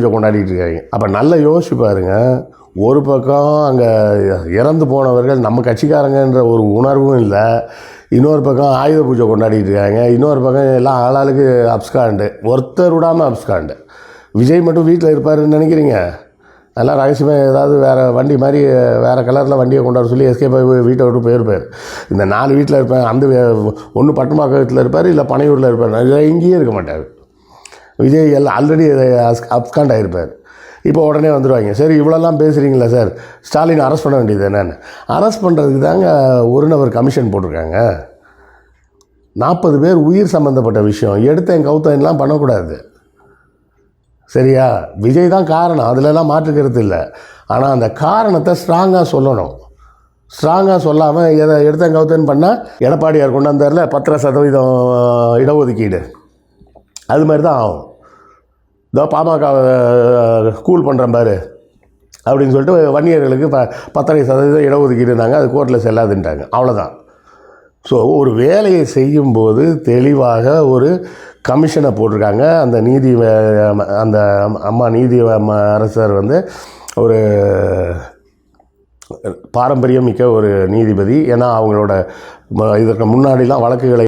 பூஜை கொண்டாடிட்டு இருக்காங்க. அப்போ நல்லா யோசிச்சு பாருங்க. ஒரு பக்கம் அங்கே இறந்து போனவர்கள் நம்ம கட்சிக்காரங்கன்ற ஒரு உணர்வும் இல்லை. இன்னொரு பக்கம் ஆயுத பூஜை கொண்டாடிட்டு இருக்காங்க. இன்னொரு பக்கம் எல்லாம் ஆளாளுக்கு அப்ஸ்காண்டு. ஒருத்தர் விடாமல் அப்ஸ்காண்டு. விஜய் மட்டும் வீட்டில் இருப்பாருன்னு நினைக்கிறீங்க? அதெல்லாம் ரகசியமாக ஏதாவது வேறு வண்டி மாதிரி வேறு கலரில் வண்டியை கொண்டாட சொல்லி எஸ்கே போய் வீட்டை விட்டு போயிருப்பார். இந்த நாலு வீட்டில் இருப்பேன் அந்த ஒன்று பட்டுமாக்கத்தில் இருப்பார் இல்லை பனையூரில் இருப்பார். இதில் இருக்க மாட்டார். விஜய் எல்லாம் ஆல்ரெடி அப்காண்ட் ஆகிருப்பார் இப்போ உடனே வந்துடுவாங்க சரி இவ்வளோலாம் பேசுகிறீங்களா சார் ஸ்டாலின் அரெஸ்ட் பண்ண வேண்டியது என்னென்னு. அரெஸ்ட் பண்ணுறதுக்கு தாங்க ஒரு நபர் கமிஷன் போட்டிருக்காங்க. நாற்பது பேர் உயிர் சம்மந்தப்பட்ட விஷயம். எடுத்தேன் கவுத்தேன்லாம் பண்ணக்கூடாது. சரியா? விஜய் தான் காரணம். அதுலலாம் மாற்றுக்கிறது இல்லை. ஆனால் அந்த காரணத்தை ஸ்ட்ராங்காக சொல்லணும். ஸ்ட்ராங்காக சொல்லாமல் எதை எடுத்தேன் கவுத்தேன்னு பண்ணால் எடப்பாடியார் கொண்டு வந்தார்ல பத்தரை சதவீதம் இடஒதுக்கீடு. அது மாதிரி தான் ஆகும். இதோ பாமக கூல் பண்ணுறேன் பாரு அப்படின்னு சொல்லிட்டு வன்னியர்களுக்கு ப பத்தரை சதவீதம் இடஒதுக்கீடுனாங்க அது கோர்ட்டில் செல்லாதுன்ட்டாங்க அவ்வளோதான் ஸோ ஒரு வேலையை செய்யும்போது தெளிவாக ஒரு கமிஷனை போட்டிருக்காங்க. அந்த நீதி அந்த அம்மா நீதி அரசர் வந்து ஒரு பாரம்பரியம் மிக்க ஒரு நீதிபதி. ஏன்னா அவங்களோட ம- இதற்கு முன்னாடிலாம் வழக்குகளை